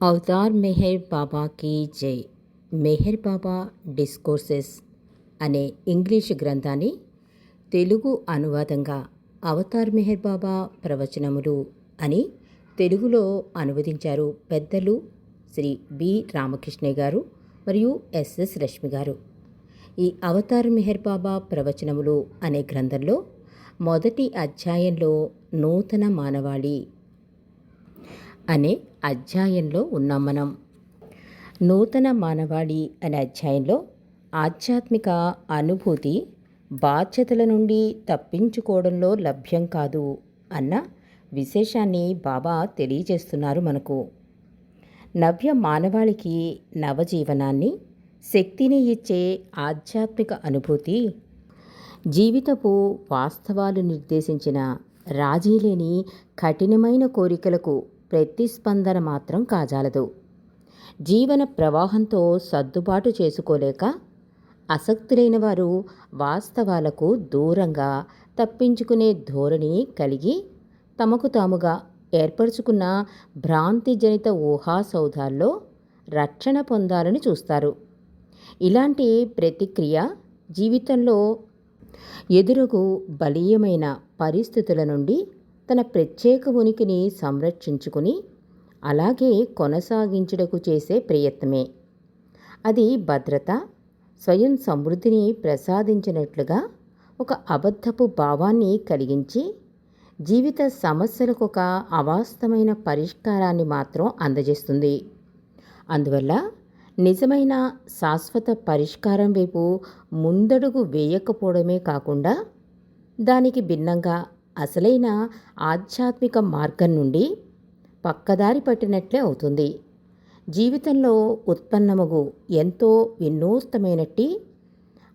Avatar Meher బాబాకి జై. Meher Baba discourses అనే ఇంగ్లీష్ గ్రంథాన్ని తెలుగు అనువాదంగా అవతార్ మెహర్ బాబా ప్రవచనములు అని తెలుగులో అనువదించారు పెద్దలు శ్రీ బి రామకృష్ణ గారు మరియు ఎస్ఎస్ రష్మి గారు. ఈ అవతార్ మెహర్ బాబా ప్రవచనములు అనే గ్రంథంలో మొదటి అధ్యాయంలో నూతన మానవాళి అనే అధ్యాయంలో ఉన్నాం మనం. నూతన మానవాళి అనే అధ్యాయంలో ఆధ్యాత్మిక అనుభూతి బాధ్యతల నుండి తప్పించుకోవడంలో లభ్యం కాదు అన్న విశేషాన్ని బాబా తెలియజేస్తున్నారు మనకు. నవ్య మానవాళికి నవజీవనాన్ని శక్తిని ఇచ్చే ఆధ్యాత్మిక అనుభూతి జీవితపు వాస్తవాలు నిర్దేశించిన రాజీలేని కఠినమైన కోరికలకు ప్రతిస్పందన మాత్రం కాజాలదు. జీవన ప్రవాహంతో సర్దుబాటు చేసుకోలేక ఆసక్తులైన వారు వాస్తవాలకు దూరంగా తప్పించుకునే ధోరణి కలిగి తమకు తాముగా ఏర్పరచుకున్న భ్రాంతిజనిత ఊహాసౌధాల్లో రక్షణ పొందాలని చూస్తారు. ఇలాంటి ప్రతిక్రియ జీవితంలో ఎదురుగు బలీయమైన పరిస్థితుల నుండి తన ప్రత్యేక ఉనికిని సంరక్షించుకుని అలాగే కొనసాగించుటకు చేసే ప్రయత్నమే. అది భద్రత స్వయం సమృద్ధిని ప్రసాదించినట్లుగా ఒక అబద్ధపు భావాన్ని కలిగించి జీవిత సమస్యలకు ఒక అవాస్తవమైన పరిష్కారాన్ని మాత్రం అందజేస్తుంది. అందువల్ల నిజమైన శాశ్వత పరిష్కారం వైపు ముందడుగు వేయకపోవడమే కాకుండా దానికి భిన్నంగా అసలైన ఆధ్యాత్మిక మార్గం నుండి పక్కదారి పట్టినట్లే అవుతుంది. జీవితంలో ఉత్పన్నమగు ఎంతో వినూస్తమైనట్టి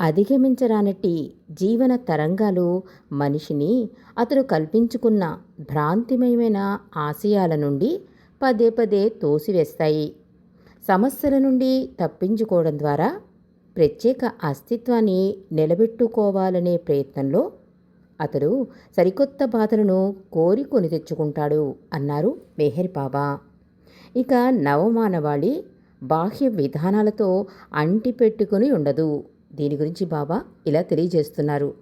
అధిగమించరానట్టి జీవన తరంగాలు మనిషిని అతడు కల్పించుకున్న భ్రాంతిమయమైన ఆశయాల నుండి పదే పదే తోసివేస్తాయి. సమస్యల నుండి తప్పించుకోవడం ద్వారా ప్రత్యేక అస్తిత్వాన్ని నిలబెట్టుకోవాలనే ప్రయత్నంలో అతడు సరికొత్త బాధలను కోరి కొని తెచ్చుకుంటాడు అన్నారు మెహర్ బాబా. ఇక నవమానవాళి బాహ్య విధానాలతో అంటిపెట్టుకుని ఉండదు. దీని గురించి బాబా ఇలా తెలియజేస్తున్నారు.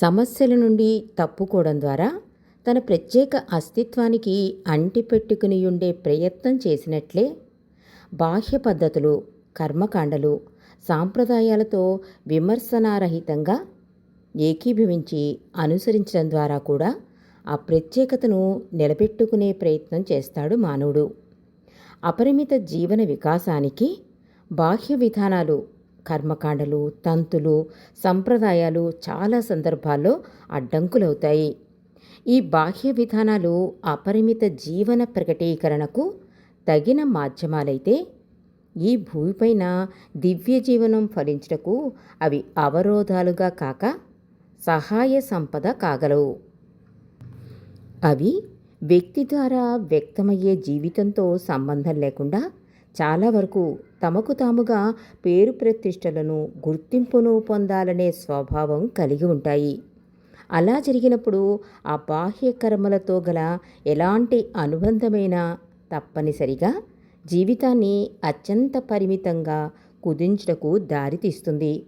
సమస్యల నుండి తప్పుకోవడం ద్వారా తన ప్రత్యేక అస్తిత్వానికి అంటిపెట్టుకుని ఉండే ప్రయత్నం చేసినట్లే బాహ్య పద్ధతులు కర్మకాండలు సాంప్రదాయాలతో విమర్శనారహితంగా ఏకీభవించి అనుసరించడం ద్వారా కూడా ఆ ప్రత్యేకతను నిలబెట్టుకునే ప్రయత్నం చేస్తాడు మానవుడు. అపరిమిత జీవన వికాసానికి బాహ్య విధానాలు కర్మకాండలు తంతులు సంప్రదాయాలు చాలా సందర్భాల్లో అడ్డంకులవుతాయి. ఈ బాహ్య విధానాలు అపరిమిత జీవన ప్రకటీకరణకు తగిన మాధ్యమాలైతే ఈ భూమిపైన దివ్య జీవనం ఫలించటకు అవి అవరోధాలుగా కాక సహాయ సంపద కాగలవు. అవి వ్యక్తి ద్వారా వ్యక్తమయ్యే జీవితంతో సంబంధం లేకుండా చాలా వరకు తమకు తాముగా పేరు ప్రతిష్టలను గుర్తింపును పొందాలనే స్వభావం కలిగి ఉంటాయి. అలా జరిగినప్పుడు ఆ బాహ్య కర్మలతో గల ఎలాంటి అనుబంధమైన తప్పనిసరిగా జీవితాన్ని అత్యంత పరిమితంగా కుదించుటకు దారితీస్తుంది.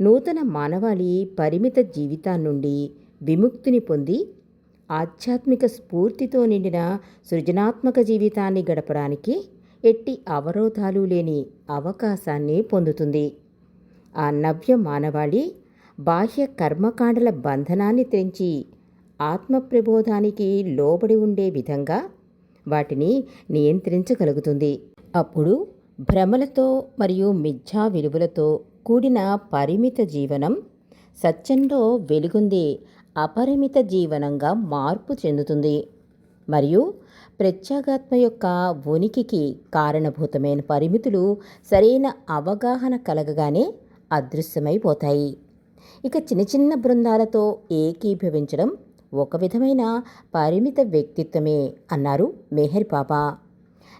నూతన మానవాళి పరిమిత జీవితాన్నుండి విముక్తిని పొంది ఆధ్యాత్మిక స్ఫూర్తితో నిండిన సృజనాత్మక జీవితాన్ని గడపడానికి ఎట్టి అవరోధాలు లేని అవకాశాన్ని పొందుతుంది. ఆ నవ్య మానవాళి బాహ్య కర్మకాండల బంధనాన్ని తెంచి ఆత్మప్రబోధానికి లోబడి ఉండే విధంగా వాటిని నియంత్రించగలుగుతుంది. అప్పుడు భ్రమలతో మరియు మిథ్యా విలువలతో కూడిన పరిమిత జీవనం సత్యంలో వెలుగుంది. అపరిమిత జీవనంగా మార్పు చెందుతుంది. మరియు ప్రత్యేగాత్మ యొక్క ఉనికికి కారణభూతమైన పరిమితులు సరైన అవగాహన కలగగానే అదృశ్యమైపోతాయి ఇక చిన్న చిన్న బృందాలతో ఏకీభవించడం ఒక విధమైన పరిమిత వ్యక్తిత్వమే అన్నారు మెహర్ బాబా.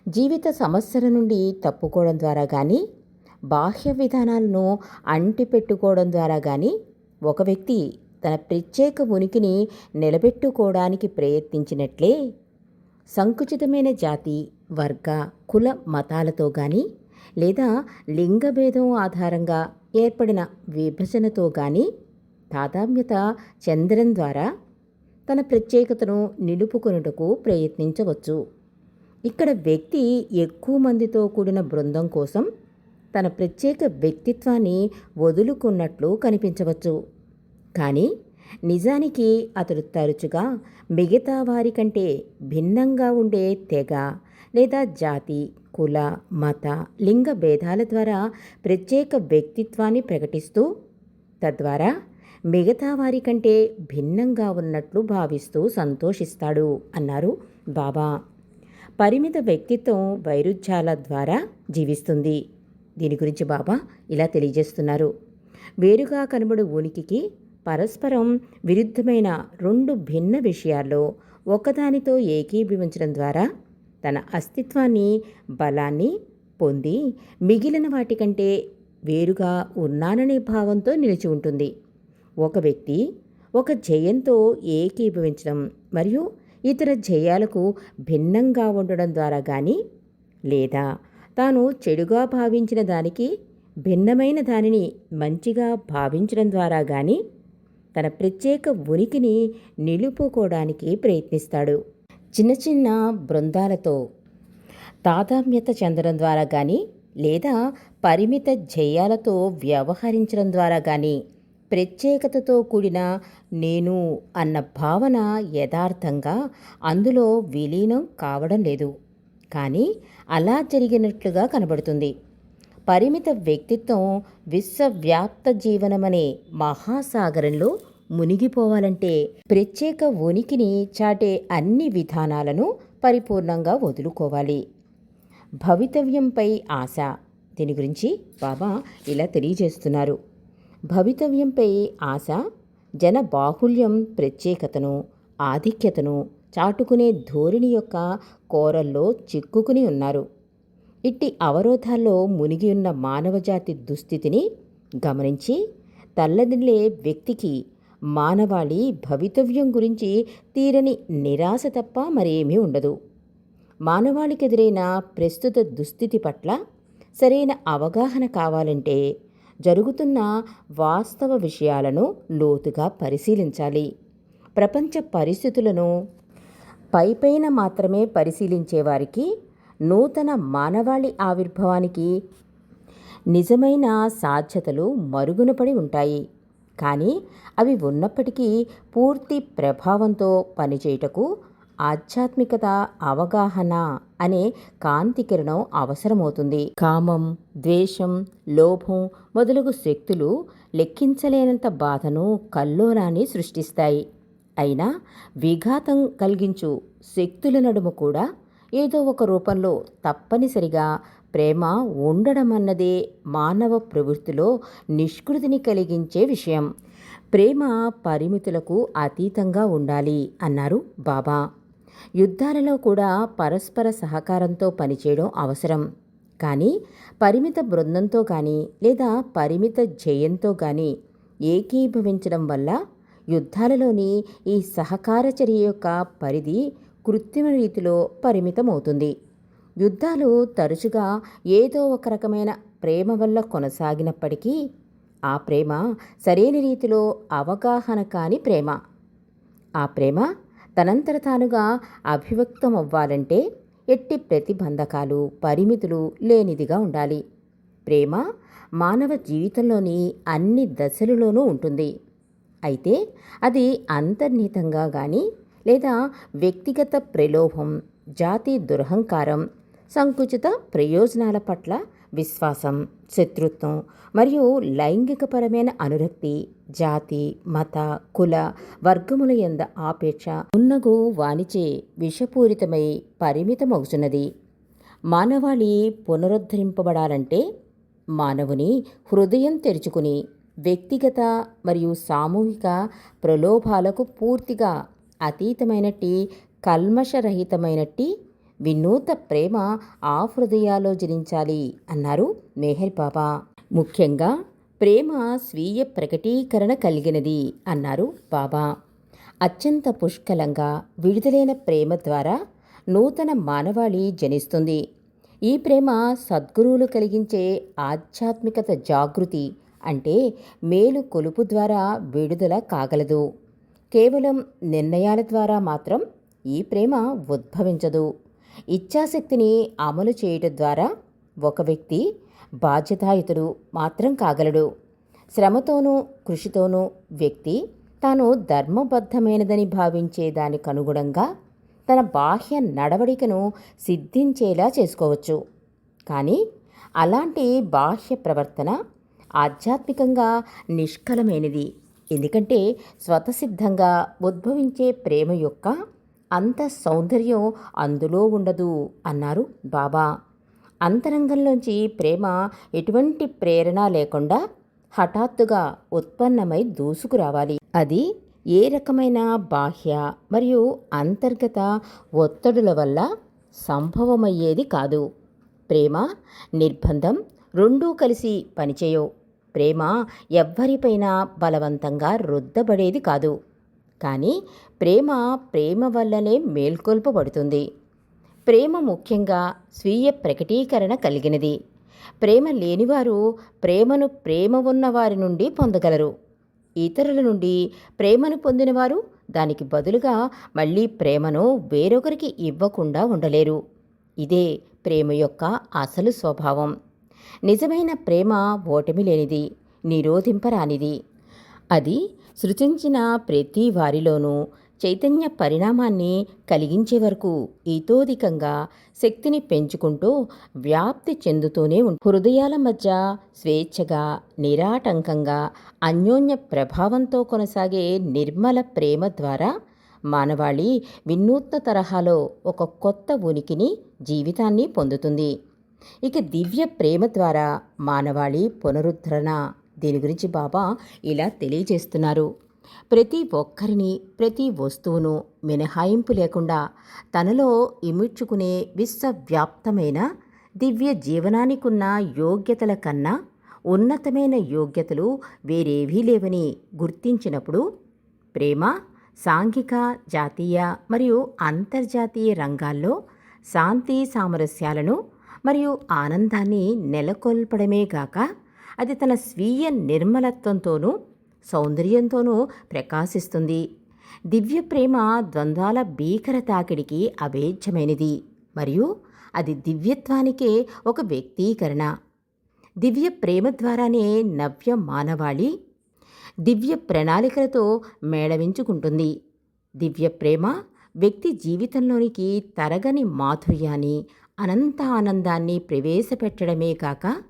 జీవిత సమస్యల నుండి తప్పుకోవడం ద్వారా కానీ బాహ్య విధానాలను అంటిపెట్టుకోవడం ద్వారా కానీ ఒక వ్యక్తి తన ప్రత్యేక ఉనికిని నిలబెట్టుకోవడానికి ప్రయత్నించినట్లే. సంకుచితమైన జాతి వర్గ కుల మతాలతో కానీ లేదా లింగభేదం ఆధారంగా ఏర్పడిన విభజనతో కానీ తాదామ్యత చంద్రం ద్వారా తన ప్రత్యేకతను నిలుపుకొనుటకు ప్రయత్నించవచ్చు. ఇక్కడ వ్యక్తి ఎక్కువ మందితో కూడిన బృందం కోసం తన ప్రత్యేక వ్యక్తిత్వాన్ని వదులుకున్నట్లు కనిపించవచ్చు. కానీ నిజానికి అతడు తరచుగా మిగతా వారి కంటే భిన్నంగా ఉండే తెగ లేదా జాతి కుల మత లింగ భేదాల ద్వారా ప్రత్యేక వ్యక్తిత్వాన్ని ప్రకటిస్తూ తద్వారా మిగతా వారి కంటే భిన్నంగా ఉన్నట్లు భావిస్తూ సంతోషిస్తాడు అన్నారు బాబా. పరిమిత వ్యక్తిత్వం వైరుధ్యాల ద్వారా జీవిస్తుంది. దీని గురించి బాబా ఇలా తెలియజేస్తున్నారు. వేరుగా కనబడు ఉనికికి పరస్పరం విరుద్ధమైన రెండు భిన్న విషయాల్లో ఒకదానితో ఏకీభవించడం ద్వారా తన అస్తిత్వాన్ని బలాన్ని పొంది మిగిలిన వాటికంటే వేరుగా ఉన్నాననే భావంతో నిలిచి ఉంటుంది. ఒక వ్యక్తి ఒక జయంతో ఏకీభవించడం మరియు ఇతర జయాలకు భిన్నంగా ఉండడం ద్వారా కానీ లేదా తాను చెడుగా భావించిన దానికి భిన్నమైన దానిని మంచిగా భావించడం ద్వారా కానీ తన ప్రత్యేక ఉనికిని నిలుపుకోవడానికి ప్రయత్నిస్తాడు. చిన్న చిన్న బృందాలతో తాదామ్యత చెందడం ద్వారా కానీ లేదా పరిమిత జయాలతో వ్యవహరించడం ద్వారా కానీ ప్రత్యేకతతో కూడిన నేను అన్న భావన యథార్థంగా అందులో విలీనం కావడం లేదు. కానీ అలా జరిగినట్లుగా కనబడుతుంది. పరిమిత వ్యక్తిత్వం విశ్వవ్యాప్త జీవనమనే మహాసాగరంలో మునిగిపోవాలంటే ప్రత్యేక ఉనికిని చాటే అన్ని విధానాలను పరిపూర్ణంగా వదులుకోవాలి. భవితవ్యంపై ఆశ. దీని గురించి బాబా ఇలా తెలియజేస్తున్నారు. భవితవ్యంపై ఆశ జన బాహుల్యం ప్రత్యేకతను ఆధిక్యతను చాటుకునే ధోరణి యొక్క కోరల్లో చిక్కుకుని ఉన్నారు. ఇట్టి అవరోధాల్లో మునిగి ఉన్న మానవజాతి దుస్థితిని గమనించి తల్లదిల్లే వ్యక్తికి మానవాళి భవితవ్యం గురించి తీరని నిరాశ తప్ప మరేమీ ఉండదు. మానవాళికి ఎదురైన ప్రస్తుత దుస్థితి పట్ల సరైన అవగాహన కావాలంటే జరుగుతున్న వాస్తవ విషయాలను లోతుగా పరిశీలించాలి. ప్రపంచ పరిస్థితులను పైపైన మాత్రమే పరిశీలించే వారికి నూతన మానవాళి ఆవిర్భావానికి నిజమైన సాధ్యతలు మరుగునపడి ఉంటాయి. కానీ అవి ఉన్నప్పటికీ పూర్తి ప్రభావంతో పనిచేయుటకు ఆధ్యాత్మికత అవగాహన అనే కాంతి కిరణం అవసరమవుతుంది. కామం ద్వేషం లోభం మొదలగు శక్తులు లెక్కించలేనంత బాధను కల్లోలాన్ని సృష్టిస్తాయి. అయినా విఘాతం కలిగించు శక్తుల నడుము కూడా ఏదో ఒక రూపంలో తప్పనిసరిగా ప్రేమ ఉండడం అన్నదే మానవ ప్రవృత్తిలో నిష్కృతిని కలిగించే విషయం. ప్రేమ పరిమితులకు అతీతంగా ఉండాలి అన్నారు బాబా. యుద్ధాలలో కూడా పరస్పర సహకారంతో పనిచేయడం అవసరం. కానీ పరిమిత బృందంతో కానీ లేదా పరిమిత జయంతో కానీ ఏకీభవించడం వల్ల యుద్ధాలలోని ఈ సహకార చర్య యొక్క పరిధి కృత్రిమ రీతిలో పరిమితమవుతుంది. యుద్ధాలు తరచుగా ఏదో ఒక రకమైన ప్రేమ వల్ల కొనసాగినప్పటికీ ఆ ప్రేమ సరైన రీతిలో అవగాహన కాని ప్రేమ. ఆ ప్రేమ తనంతర తానుగా అభివ్యక్తం అవ్వాలంటే ఎట్టి ప్రతిబంధకాలు పరిమితులు లేనిదిగా ఉండాలి. ప్రేమ మానవ జీవితంలోని అన్ని దశలలోనూ ఉంటుంది. అయితే అది అంతర్నిహితంగా కానీ లేదా వ్యక్తిగత ప్రలోభం జాతి దురహంకారం సంకుచిత ప్రయోజనాల పట్ల విశ్వాసం శత్రుత్వం మరియు లైంగికపరమైన అనురక్తి జాతి మత కుల వర్గముల ఎంద ఆపేక్ష ఉన్నగు వాణిచే విషపూరితమై పరిమితమవుతున్నది మానవాళి పునరుద్ధరింపబడాలంటే మానవుని హృదయం తెరుచుకుని వ్యక్తిగత మరియు సామూహిక ప్రలోభాలకు పూర్తిగా అతీతమైనట్టి కల్మషరహితమైనట్టి వినూత ప్రేమ ఆ హృదయాల్లో జనించాలి అన్నారు మేహర్ బాబా. ముఖ్యంగా ప్రేమ స్వీయ ప్రకటీకరణ కలిగినది అన్నారు బాబా. అత్యంత పుష్కలంగా విడుదలైన ప్రేమ ద్వారా నూతన మానవాళి జనిస్తుంది. ఈ ప్రేమ సద్గురువులు కలిగించే ఆధ్యాత్మికత జాగృతి అంటే మేలు కొలుపు ద్వారా విడుదల కాగలదు. కేవలం నిర్ణయాల ద్వారా మాత్రం ఈ ప్రేమ ఉద్భవించదు. ఇచ్ఛాశక్తిని అమలు చేయటం ద్వారా ఒక వ్యక్తి బాధ్యతాయుతుడు మాత్రం కాగలడు. శ్రమతోనూ కృషితోనూ వ్యక్తి తాను ధర్మబద్ధమైనదని భావించే దానికి అనుగుణంగా తన బాహ్య నడవడికను సిద్ధించేలా చేసుకోవచ్చు. కానీ అలాంటి బాహ్య ప్రవర్తన ఆధ్యాత్మికంగా నిష్కలమైనది. ఎందుకంటే స్వతసిద్ధంగా ఉద్భవించే ప్రేమ యొక్క అంత సౌందర్యం అందులో ఉండదు అన్నారు బాబా. అంతరంగంలోంచి ప్రేమ ఎటువంటి ప్రేరణ లేకుండా హఠాత్తుగా ఉత్పన్నమై దూసుకురావాలి. అది ఏ రకమైన బాహ్య మరియు అంతర్గత ఒత్తిడుల వల్ల సంభవమయ్యేది కాదు. ప్రేమ నిర్బంధం రెండూ కలిసి పనిచేయవు. ప్రేమ ఎవ్వరిపైన బలవంతంగా రుద్దబడేది కాదు. కానీ ప్రేమ ప్రేమ వల్లనే మేల్కొల్పబడుతుంది. ప్రేమ ముఖ్యంగా స్వీయ ప్రకటీకరణ కలిగినది. ప్రేమ లేనివారు ప్రేమను ప్రేమ ఉన్నవారి నుండి పొందగలరు. ఇతరుల నుండి ప్రేమను పొందినవారు దానికి బదులుగా మళ్ళీ ప్రేమను వేరొకరికి ఇవ్వకుండా ఉండలేరు. ఇదే ప్రేమ యొక్క అసలు స్వభావం. నిజమైన ప్రేమ ఓటమి లేనిది నిరోధింపరానిది. అది సృజించిన ప్రతి వారిలోనూ చైతన్య పరిణామాన్ని కలిగించే వరకు ఇతోధికంగా శక్తిని పెంచుకుంటూ వ్యాప్తి చెందుతూనే ఉంటుంది హృదయాల మధ్య స్వేచ్ఛగా నిరాటంకంగా అన్యోన్య ప్రభావంతో కొనసాగే నిర్మల ప్రేమ ద్వారా మానవాళి వినూత్న తరహాలో ఒక కొత్త ఉనికిని జీవితాన్ని పొందుతుంది. ఇక దివ్య ప్రేమ ద్వారా మానవాళి పునరుద్ధరణ. దీని గురించి బాబా ఇలా తెలియజేస్తున్నారు. ప్రతి ఒక్కరిని ప్రతి వస్తువును మినహాయింపు లేకుండా తనలో ఇముడ్చుకునే విశ్వవ్యాప్తమైన దివ్య జీవనానికున్న యోగ్యతల కన్నా ఉన్నతమైన యోగ్యతలు వేరేవీ లేవని గుర్తించినప్పుడు ప్రేమ సాంఘిక జాతీయ మరియు అంతర్జాతీయ రంగాల్లో శాంతి సామరస్యాలను మరియు ఆనందాన్ని నెలకొల్పడమే గాక అది తన స్వీయ నిర్మలత్వంతోనూ సౌందర్యంతోనూ ప్రకాశిస్తుంది. దివ్య ప్రేమ ద్వంద్వాల భీకర తాకిడికి అభేద్యమైనది మరియు అది దివ్యత్వానికే ఒక వ్యక్తీకరణ. దివ్య ప్రేమ ద్వారానే నవ్య మానవాళి దివ్య ప్రణాళికలతో మేళవించుకుంటుంది. దివ్య ప్రేమ వ్యక్తి జీవితంలోనికి తరగని మాధుర్యాన్ని అనంత ఆనందాన్ని ప్రవేశపెట్టడమే కాక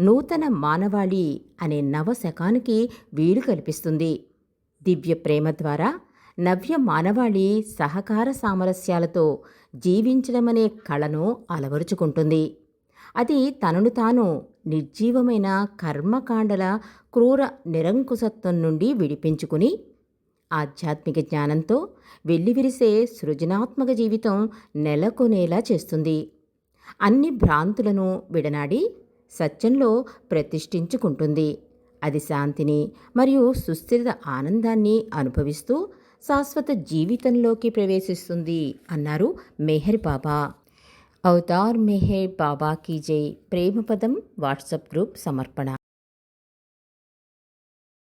నూతన మానవాళి అనే నవశకానికి వీలు కల్పిస్తుంది. దివ్య ప్రేమ ద్వారా నవ్య మానవాళి సహకార సామరస్యాలతో జీవించడమనే కళను అలవరుచుకుంటుంది. అది తనను తాను నిర్జీవమైన కర్మకాండల క్రూర నిరంకుశత్వం నుండి విడిపించుకుని ఆధ్యాత్మిక జ్ఞానంతో వెల్లివిరిసే సృజనాత్మక జీవితం నెలకొనేలా చేస్తుంది. అన్ని భ్రాంతులను విడనాడి సత్యంలో ప్రతిష్ఠించుకుంటుంది. అది శాంతిని మరియు సుస్థిర ఆనందాన్ని అనుభవిస్తూ శాశ్వత జీవితంలోకి ప్రవేశిస్తుంది అన్నారు మెహర్ బాబా. అవతార్ మెహర్ బాబా కీ జై. ప్రేమపదం వాట్సాప్ గ్రూప్ సమర్పణ.